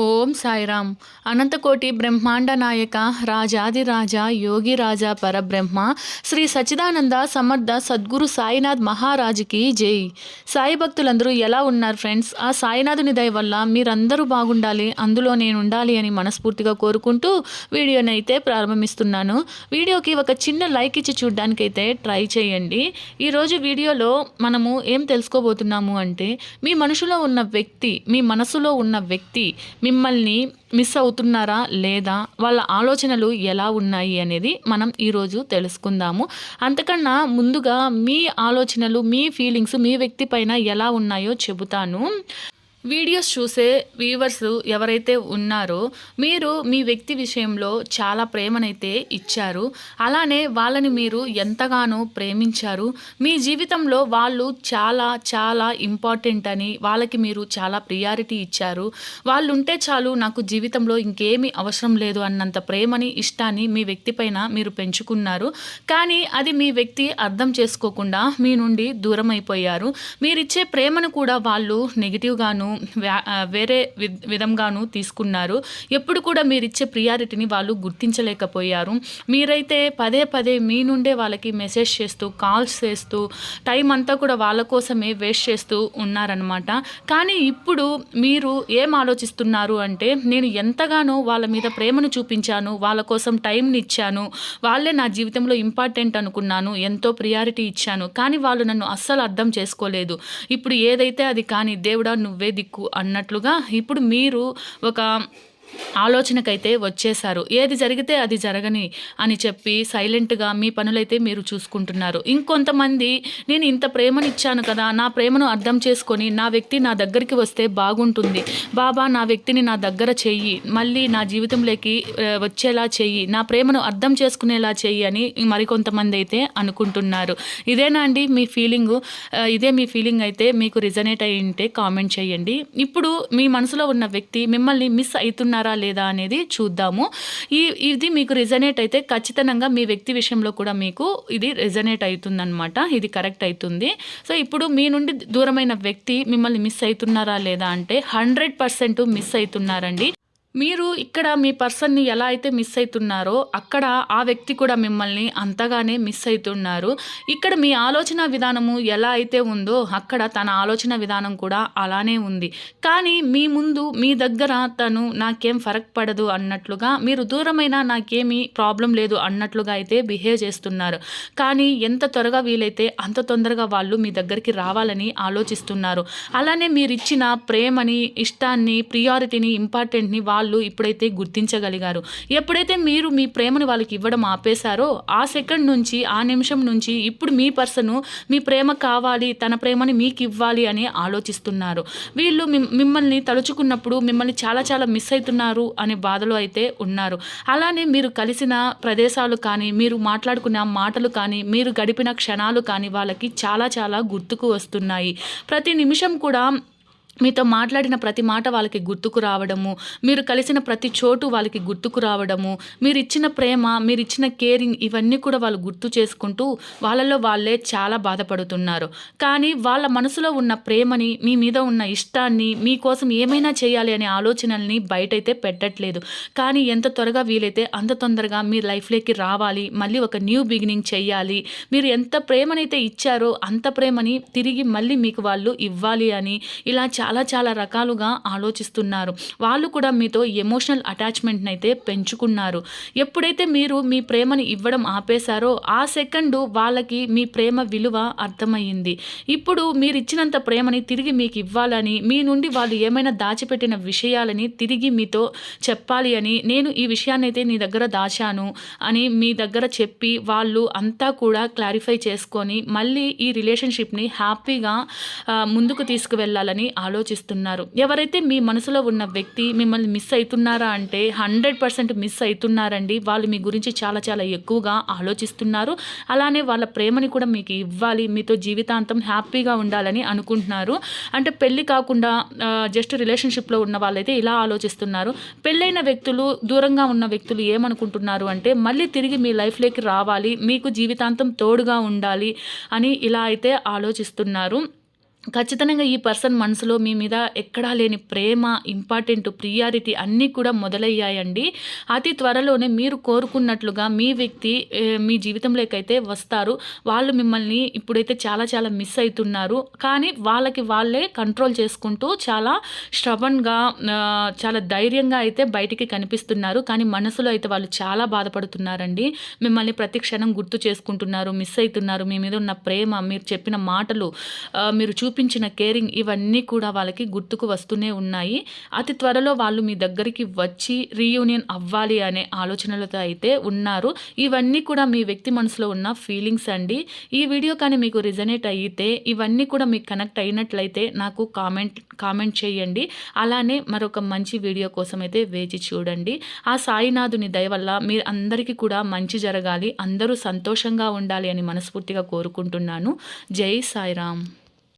ఓం సాయిరామ్. అనంతకోటి బ్రహ్మాండ నాయక రాజాదిరాజ యోగి రాజా పరబ్రహ్మ శ్రీ సచిదానంద సమర్థ సద్గురు సాయినాథ్ మహారాజుకి జై. సాయి భక్తులందరూ ఎలా ఉన్నారు ఫ్రెండ్స్? ఆ సాయినాథుని దయ వల్ల మీరందరూ బాగుండాలి అందులో నేను ఉండాలి అని మనస్ఫూర్తిగా కోరుకుంటూ వీడియోని అయితే ప్రారంభిస్తున్నాను. వీడియోకి ఒక చిన్న లైక్ ఇచ్చి చూడ్డానికైతే ట్రై చేయండి. ఈరోజు వీడియోలో మనము ఏం తెలుసుకోబోతున్నాము అంటే మీ మనసులో ఉన్న వ్యక్తి మీ మనసులో ఉన్న వ్యక్తి మిమ్మల్ని మిస్ అవుతున్నారా లేదా వాళ్ళ ఆలోచనలు ఎలా ఉన్నాయి అనేది మనం ఈరోజు తెలుసుకుందాము. అంతకన్నా ముందుగా మీ ఆలోచనలు మీ ఫీలింగ్స్ మీ వ్యక్తి పైన ఎలా ఉన్నాయో చెబుతాను. వీడియోస్ చూసే వ్యూవర్స్ ఎవరైతే ఉన్నారో మీరు మీ వ్యక్తి విషయంలో చాలా ప్రేమనైతే ఇచ్చారు. అలానే వాళ్ళని మీరు ఎంతగానో ప్రేమించారు. మీ జీవితంలో వాళ్ళు చాలా చాలా ఇంపార్టెంట్ అని వాళ్ళకి మీరు చాలా ప్రియారిటీ ఇచ్చారు. వాళ్ళు ఉంటే చాలు నాకు జీవితంలో ఇంకేమీ అవసరం లేదు అన్నంత ప్రేమని ఇష్టాన్ని మీ వ్యక్తి పైన మీరు పెంచుకున్నారు. కానీ అది మీ వ్యక్తి అర్థం చేసుకోకుండా మీ నుండి దూరం అయిపోయారు మీరిచ్చే ప్రేమను కూడా వాళ్ళు నెగిటివ్గాను వేరే వి- విధంగాను తీసుకున్నారు. ఎప్పుడు కూడా మీరు ఇచ్చే ప్రియారిటీని వాళ్ళు గుర్తించలేకపోయారు. మీరైతే పదే పదే మీ నుండే వాళ్ళకి మెసేజ్ చేస్తూ కాల్స్ చేస్తూ టైం అంతా కూడా వాళ్ళ కోసమే వేస్ట్ చేస్తూ ఉన్నారనమాట కానీ ఇప్పుడు మీరు ఏం ఆలోచిస్తున్నారు అంటే నేను ఎంతగానో వాళ్ళ మీద ప్రేమను చూపించాను వాళ్ళ కోసం టైంని ఇచ్చాను వాళ్ళే నా జీవితంలో ఇంపార్టెంట్ అనుకున్నాను ఎంతో ప్రియారిటీ ఇచ్చాను కానీ వాళ్ళు నన్ను అస్సలు అర్థం చేసుకోలేదు. ఇప్పుడు ఏదైతే అది కానీ దేవుడా నువ్వే దిక్కు అన్నట్లుగా ఇప్పుడు మీరు ఒక ఆలోచనకైతే వచ్చేశారు. ఏది జరిగితే అది జరగని అని చెప్పి సైలెంట్గా మీ పనులైతే మీరు చూసుకుంటున్నారు. ఇంకొంతమంది నేను ఇంత ప్రేమనిచ్చాను కదా నా ప్రేమను అర్థం చేసుకొని నా వ్యక్తి నా దగ్గరికి వస్తే బాగుంటుంది. బాబా నా వ్యక్తిని నా దగ్గర చెయ్యి. మళ్ళీ నా జీవితంలోకి వచ్చేలా చెయ్యి. నా ప్రేమను అర్థం చేసుకునేలా చెయ్యి అని మరికొంతమంది అయితే అనుకుంటున్నారు. ఇదేనా అండి మీ ఫీలింగు? ఇదే మీ ఫీలింగ్ అయితే మీకు రిజనేట్ అయి ఉంటే కామెంట్ చేయండి. ఇప్పుడు మీ మనసులో ఉన్న వ్యక్తి మిమ్మల్ని మిస్ అవుతున్నారు లేదా అనేది చూద్దాము. ఈ ఇది మీకు రిజనేట్ అయితే ఖచ్చితంగా మీ వ్యక్తి విషయంలో కూడా మీకు ఇది రిజనేట్ అవుతుందన్నమాట. ఇది కరెక్ట్ అవుతుంది. సో ఇప్పుడు మీ నుండి దూరమైన వ్యక్తి మిమ్మల్ని మిస్ అవుతున్నారా లేదా అంటే హండ్రెడ్ పర్సెంట్ మిస్ అవుతున్నారండి. మీరు ఇక్కడ మీ పర్సన్ని ఎలా అయితే మిస్ అవుతున్నారో అక్కడ ఆ వ్యక్తి కూడా మిమ్మల్ని అంతగానే మిస్ అవుతున్నారు ఇక్కడ మీ ఆలోచన విధానము ఎలా అయితే ఉందో అక్కడ తన ఆలోచన విధానం కూడా అలానే ఉంది. కానీ మీ ముందు మీ దగ్గర తను నాకేం ఫరక్ పడదు అన్నట్లుగా మీరు దూరమైన నాకేమీ ప్రాబ్లం లేదు అన్నట్లుగా అయితే బిహేవ్ చేస్తున్నారు. కానీ ఎంత త్వరగా వీలైతే అంత తొందరగా వాళ్ళు మీ దగ్గరికి రావాలని ఆలోచిస్తున్నారు. అలానే మీరు ఇచ్చిన ప్రేమని ఇష్టాన్ని ప్రియారిటీని ఇంపార్టెంట్ని వాళ్ళు వాళ్ళు ఇప్పుడైతే గుర్తించగలిగారు. ఎప్పుడైతే మీరు మీ ప్రేమను వాళ్ళకి ఇవ్వడం ఆపేశారో ఆ సెకండ్ నుంచి ఆ నిమిషం నుంచి ఇప్పుడు మీ పర్సను మీ ప్రేమ కావాలి తన ప్రేమని మీకు ఇవ్వాలి అని ఆలోచిస్తున్నారు. వీళ్ళు మిమ్- మిమ్మల్ని తలుచుకున్నప్పుడు మిమ్మల్ని చాలా చాలా మిస్ అవుతున్నారు అనే బాధలో అయితే ఉన్నారు. అలానే మీరు కలిసిన ప్రదేశాలు కానీ మీరు మాట్లాడుకున్న మాటలు కానీ మీరు గడిపిన క్షణాలు కానీ వాళ్ళకి చాలా చాలా గుర్తుకు వస్తున్నాయి. ప్రతి నిమిషం కూడా మీతో మాట్లాడిన ప్రతి మాట వాళ్ళకి గుర్తుకు రావడము మీరు కలిసిన ప్రతి చోటు వాళ్ళకి గుర్తుకు రావడము మీరు ఇచ్చిన ప్రేమ మీరు ఇచ్చిన కేరింగ్ ఇవన్నీ కూడా వాళ్ళు గుర్తు చేసుకుంటూ వాళ్ళలో వాళ్ళే చాలా బాధపడుతున్నారు. కానీ వాళ్ళ మనసులో ఉన్న ప్రేమని మీ మీద ఉన్న ఇష్టాన్ని మీకోసం ఏమైనా చేయాలి అనే ఆలోచనల్ని బయటైతే పెట్టట్లేదు. కానీ ఎంత త్వరగా వీలైతే అంత తొందరగా మీ లైఫ్లోకి రావాలి మళ్ళీ ఒక న్యూ బిగినింగ్ చేయాలి. మీరు ఎంత ప్రేమనైతే ఇచ్చారో అంత ప్రేమని తిరిగి మళ్ళీ మీకు వాళ్ళు ఇవ్వాలి అని ఇలా చాలా చాలా రకాలుగా ఆలోచిస్తున్నారు. వాళ్ళు కూడా మీతో ఎమోషనల్ అటాచ్మెంట్ని అయితే పెంచుకున్నారు. ఎప్పుడైతే మీరు మీ ప్రేమని ఇవ్వడం ఆపేశారో ఆ సెకండ్ వాళ్ళకి మీ ప్రేమ విలువ అర్థమయ్యింది. ఇప్పుడు మీరు ఇచ్చినంత ప్రేమని తిరిగి మీకు ఇవ్వాలని మీ నుండి వాళ్ళు ఏమైనా దాచిపెట్టిన విషయాలని తిరిగి మీతో చెప్పాలి అని నేను ఈ విషయాన్ని అయితే నీ దగ్గర దాచాను అని మీ దగ్గర చెప్పి వాళ్ళు అంతా కూడా క్లారిఫై చేసుకొని మళ్ళీ ఈ రిలేషన్షిప్ని హ్యాపీగా ముందుకు తీసుకువెళ్ళాలని ఆలోచిస్తున్నారు. ఎవరైతే మీ మనసులో ఉన్న వ్యక్తి మిమ్మల్ని మిస్ అవుతున్నారా అంటే హండ్రెడ్ పర్సెంట్ మిస్ అవుతున్నారండి వాళ్ళు మీ గురించి చాలా చాలా ఎక్కువగా ఆలోచిస్తున్నారు. అలానే వాళ్ళ ప్రేమని కూడా మీకు ఇవ్వాలి. మీతో జీవితాంతం హ్యాపీగా ఉండాలని అనుకుంటున్నారు. అంటే పెళ్ళి కాకుండా జస్ట్ రిలేషన్షిప్లో ఉన్న వాళ్ళైతే ఇలా ఆలోచిస్తున్నారు. పెళ్ళైన వ్యక్తులు దూరంగా ఉన్న వ్యక్తులు ఏమనుకుంటున్నారు అంటే మళ్ళీ తిరిగి మీ లైఫ్లోకి రావాలి. మీకు జీవితాంతం తోడుగా ఉండాలి అని ఇలా అయితే ఆలోచిస్తున్నారు. ఖచ్చితంగా ఈ పర్సన్ మనసులో మీ మీద ఎక్కడా లేని ప్రేమ ఇంపార్టెంట్ ప్రియారిటీ అన్నీ కూడా మొదలయ్యాయండి. అతి త్వరలోనే మీరు కోరుకున్నట్లుగా మీ వ్యక్తి మీ జీవితంలోకైతే వస్తారు వాళ్ళు మిమ్మల్ని ఇప్పుడైతే చాలా చాలా మిస్ అవుతున్నారు కానీ వాళ్ళకి వాళ్ళే కంట్రోల్ చేసుకుంటూ చాలా స్ట్రబన్గా చాలా ధైర్యంగా అయితే బయటికి కనిపిస్తున్నారు. కానీ మనసులో అయితే వాళ్ళు చాలా బాధపడుతున్నారండి. మిమ్మల్ని ప్రతి క్షణం గుర్తు చేసుకుంటున్నారు మిస్ అవుతున్నారు మీ మీద ఉన్న ప్రేమ మీరు చెప్పిన మాటలు మీరు మీరు చూపించిన కేరింగ్ ఇవన్నీ కూడా వాళ్ళకి గుర్తుకు వస్తూనే ఉన్నాయి. అతి త్వరలో వాళ్ళు మీ దగ్గరికి వచ్చి రీయూనియన్ అవ్వాలి అనే ఆలోచనలతో అయితే ఉన్నారు. ఇవన్నీ కూడా మీ వ్యక్తి మనసులో ఉన్న ఫీలింగ్స్ అండి. ఈ వీడియో కానీ మీకు రిజనేట్ అయితే ఇవన్నీ కూడా మీకు కనెక్ట్ అయినట్లయితే నాకు కామెంట్ కామెంట్ చేయండి. అలానే మరొక మంచి వీడియో కోసం అయితే వేచి చూడండి. ఆ సాయినాథుని దయ వల్ల మీరు అందరికీ కూడా మంచి జరగాలి అందరూ సంతోషంగా ఉండాలి అని మనస్ఫూర్తిగా కోరుకుంటున్నాను. జై సాయిరామ్.